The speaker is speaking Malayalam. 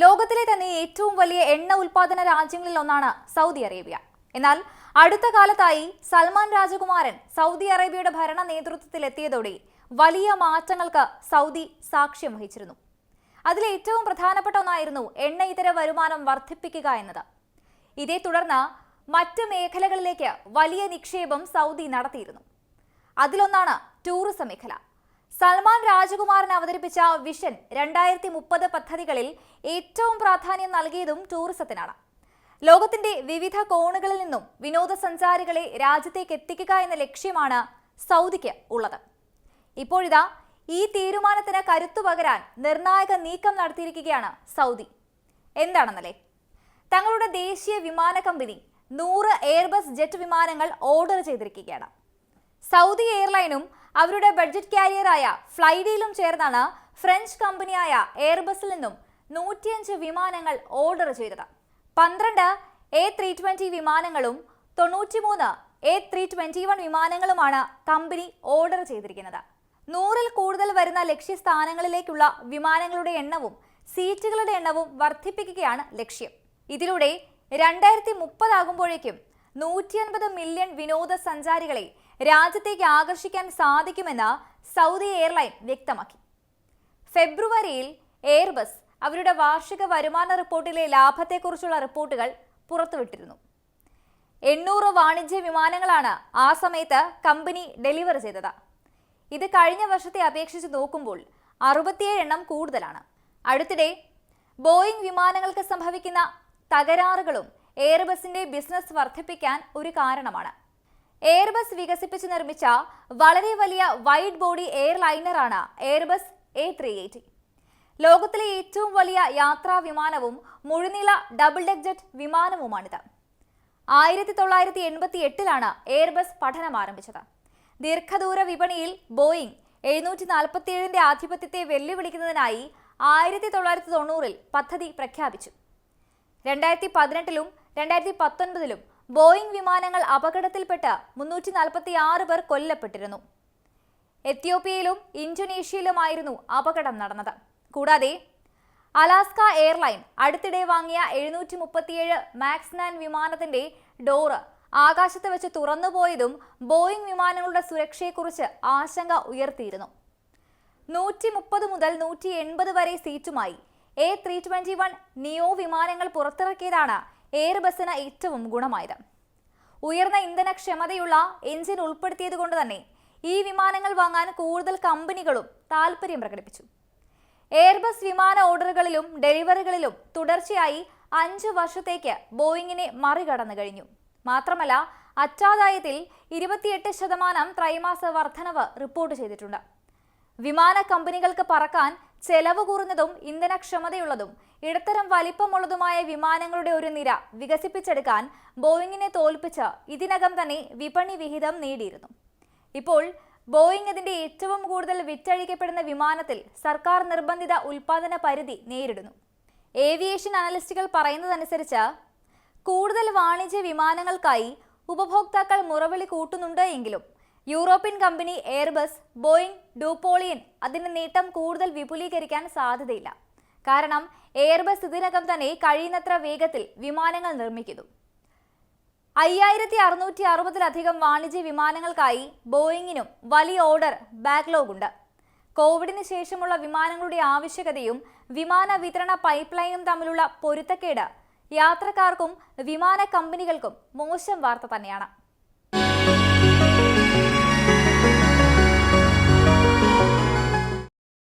ലോകത്തിലെ തന്നെ ഏറ്റവും വലിയ എണ്ണ ഉൽപാദന രാജ്യങ്ങളിൽ ഒന്നാണ് സൗദി അറേബ്യ. എന്നാൽ അടുത്ത കാലത്തായി സൽമാൻ രാജകുമാരൻ സൗദി അറേബ്യയുടെ ഭരണ നേതൃത്വത്തിലെത്തിയതോടെ വലിയ മാറ്റങ്ങൾക്ക് സൗദി സാക്ഷ്യം വഹിച്ചിരുന്നു. അതിൽ ഏറ്റവും പ്രധാനപ്പെട്ട ഒന്നായിരുന്നു എണ്ണ ഇതര വരുമാനം വർദ്ധിപ്പിക്കുക എന്നത്. ഇതേ തുടർന്ന് മറ്റ് മേഖലകളിലേക്ക് വലിയ നിക്ഷേപം സൗദി നടത്തിയിരുന്നു. അതിലൊന്നാണ് ടൂറിസം മേഖല. സൽമാൻ രാജകുമാരൻ അവതരിപ്പിച്ച വിഷൻ രണ്ടായിരത്തി മുപ്പത് പദ്ധതികളിൽ ഏറ്റവും പ്രാധാന്യം നൽകിയതും ടൂറിസത്തിനാണ്. ലോകത്തിന്റെ വിവിധ കോണുകളിൽ നിന്നും വിനോദസഞ്ചാരികളെ രാജ്യത്തേക്ക് എത്തിക്കുക എന്ന ലക്ഷ്യമാണ് സൗദിക്ക് ഉള്ളത്. ഇപ്പോഴിതാ ഈ തീരുമാനത്തിന് കരുത്തു പകരാൻ നിർണായക നീക്കം നടത്തിയിരിക്കുകയാണ് സൗദി. എന്താണെന്നല്ലേ? തങ്ങളുടെ ദേശീയ വിമാന കമ്പനി നൂറ് എയർബസ് ജെറ്റ് വിമാനങ്ങൾ ഓർഡർ ചെയ്തിരിക്കുകയാണ്. സൗദി എയർലൈനും അവരുടെ ബഡ്ജറ്റ് കാരിയറായ ഫ്ലൈഡിയിലും ചേർന്നാണ് ഫ്രഞ്ച് കമ്പനിയായ എയർബസിൽ നിന്നും നൂറ്റിയഞ്ച് വിമാനങ്ങൾ ഓർഡർ ചെയ്തത്. പന്ത്രണ്ട് എ ത്രീ ട്വന്റി വിമാനങ്ങളും തൊണ്ണൂറ്റിമൂന്ന് എ ത്രീ ട്വന്റി വൺ വിമാനങ്ങളുമാണ് കമ്പനി ഓർഡർ ചെയ്തിരിക്കുന്നത്. നൂറിൽ കൂടുതൽ വരുന്ന ലക്ഷ്യസ്ഥാനങ്ങളിലേക്കുള്ള വിമാനങ്ങളുടെ എണ്ണവും സീറ്റുകളുടെ എണ്ണവും വർദ്ധിപ്പിക്കുകയാണ് ലക്ഷ്യം. ഇതിലൂടെ രണ്ടായിരത്തി മുപ്പതാകുമ്പോഴേക്കും നൂറ്റി അൻപത് മില്യൺ വിനോദസഞ്ചാരികളെ രാജ്യത്തേക്ക് ആകർഷിക്കാൻ സാധിക്കുമെന്ന് സൗദി എയർലൈൻ വ്യക്തമാക്കി. ഫെബ്രുവരിയിൽ എയർബസ് അവരുടെ വാർഷിക വരുമാന റിപ്പോർട്ടിലെ ലാഭത്തെക്കുറിച്ചുള്ള റിപ്പോർട്ടുകൾ പുറത്തുവിട്ടിരുന്നു. എണ്ണൂറ് വാണിജ്യ വിമാനങ്ങളാണ് ആ സമയത്ത് കമ്പനി ഡെലിവർ ചെയ്തത്. ഇത് കഴിഞ്ഞ വർഷത്തെ അപേക്ഷിച്ച് നോക്കുമ്പോൾ അറുപത്തിയേഴ് എണ്ണം കൂടുതലാണ്. അടുത്തിടെ ബോയിംഗ് വിമാനങ്ങൾക്ക് സംഭവിക്കുന്ന തകരാറുകളും എയർബസിന്റെ ബിസിനസ് വർദ്ധിപ്പിക്കാൻ ഒരു കാരണമാണ്. എയർബസ് വികസിപ്പിച്ച് നിർമ്മിച്ച വളരെ വലിയ വൈഡ് ബോഡി എയർലൈനറാണ് എയർബസ് എ ത്രീ എയ്റ്റി ലോകത്തിലെ ഏറ്റവും വലിയ യാത്രാ വിമാനവും മുഴുനീള ഡബിൾ ഡെക്ക് ജെറ്റ് വിമാനവുമാണിത്. ആയിരത്തി തൊള്ളായിരത്തി എൺപത്തി എട്ടിലാണ് എയർബസ് പഠനം ആരംഭിച്ചത്. ദീർഘദൂര വിപണിയിൽ ബോയിങ് എഴുന്നൂറ്റി നാൽപ്പത്തിയേഴിന്റെ ആധിപത്യത്തെ വെല്ലുവിളിക്കുന്നതിനായി ആയിരത്തി തൊള്ളായിരത്തി തൊണ്ണൂറിൽ പദ്ധതി പ്രഖ്യാപിച്ചു. രണ്ടായിരത്തി പതിനെട്ടിലും രണ്ടായിരത്തി പത്തൊൻപതിലും ബോയിങ് വിമാനങ്ങൾ അപകടത്തിൽപ്പെട്ട് മുന്നൂറ്റി നാൽപ്പത്തി ആറ് പേർ കൊല്ലപ്പെട്ടിരുന്നു. എത്യോപ്യയിലും ഇന്തോനേഷ്യയിലുമായിരുന്നു അപകടം നടന്നത്. കൂടാതെ അലാസ്ക എയർലൈൻ അടുത്തിടെ വാങ്ങിയ എഴുന്നൂറ്റി മുപ്പത്തിയേഴ് മാക്സ് നയൻ വിമാനത്തിന്റെ ഡോറ് ആകാശത്ത് വെച്ച് തുറന്നുപോയതും ബോയിംഗ് വിമാനങ്ങളുടെ സുരക്ഷയെക്കുറിച്ച് ആശങ്ക ഉയർത്തിയിരുന്നു. നൂറ്റി മുപ്പത് മുതൽ നൂറ്റി എൺപത് വരെ സീറ്റുമായി A three twenty one neo വിമാനങ്ങൾ പുറത്തിറക്കിയതാണ് എയർബസിന് ഏറ്റവും ഗുണമായത്. ഉയർന്ന ഇന്ധനക്ഷമതയുള്ള എഞ്ചിൻ ഉൾപ്പെടുത്തിയത് കൊണ്ട് തന്നെ ഈ വിമാനങ്ങൾ വാങ്ങാൻ കൂടുതൽ കമ്പനികളും താൽപ്പര്യം പ്രകടിപ്പിച്ചു. എയർബസ് വിമാന ഓർഡറുകളിലും ഡെലിവറികളിലും തുടർച്ചയായി അഞ്ച് വർഷത്തേക്ക് ബോയിങ്ങിനെ മറികടന്നു കഴിഞ്ഞു. മാത്രമല്ല അറ്റാദായത്തിൽ ഇരുപത്തിയെട്ട് ശതമാനം ത്രൈമാസ വർധനവ് റിപ്പോർട്ട് ചെയ്തിട്ടുണ്ട്. വിമാന കമ്പനികൾക്ക് പറക്കാൻ ചെലവ് കുറഞ്ഞതും ഇന്ധനക്ഷമതയുള്ളതും ഇടത്തരം വലിപ്പമുള്ളതുമായ വിമാനങ്ങളുടെ ഒരു നിര വികസിപ്പിച്ചെടുക്കാൻ ബോയിങ്ങിനെ തോൽപ്പിച്ച് ഇതിനകം തന്നെ വിപണി വിഹിതം നേടിയിരുന്നു. ഇപ്പോൾ ബോയിങ് അതിന്റെ ഏറ്റവും കൂടുതൽ വിറ്റഴിക്കപ്പെടുന്ന വിമാനത്തിൽ സർക്കാർ നിർബന്ധിത ഉൽപാദന പരിധി നേരിടുന്നു. ഏവിയേഷൻ അനലിസ്റ്റുകൾ പറയുന്നതനുസരിച്ച് കൂടുതൽ വാണിജ്യ വിമാനങ്ങൾക്കായി ഉപഭോക്താക്കൾ മുറവിളി കൂട്ടുന്നുണ്ട് എങ്കിലും യൂറോപ്യൻ കമ്പനി എയർബസ് ബോയിങ് ഡൂപോളിയൻ അതിന്റെ നേട്ടം കൂടുതൽ വിപുലീകരിക്കാൻ സാധ്യതയില്ല. കാരണം എയർബസ് ഇതിനകം തന്നെ കഴിയുന്നത്ര വേഗത്തിൽ വിമാനങ്ങൾ നിർമ്മിക്കുന്നു. അയ്യായിരത്തി അറുന്നൂറ്റി അറുപതിലധികം വാണിജ്യ വിമാനങ്ങൾക്കായി ബോയിങ്ങിനും വലിയ ഓർഡർ ബാക്ക്ലോഗ് ഉണ്ട്. കോവിഡിന് ശേഷമുള്ള വിമാനങ്ങളുടെ ആവശ്യകതയും വിമാന വിതരണ പൈപ്പ് ലൈനും തമ്മിലുള്ള പൊരുത്തക്കേട് യാത്രക്കാർക്കും വിമാന കമ്പനികൾക്കും മോശം വാർത്ത തന്നെയാണ്.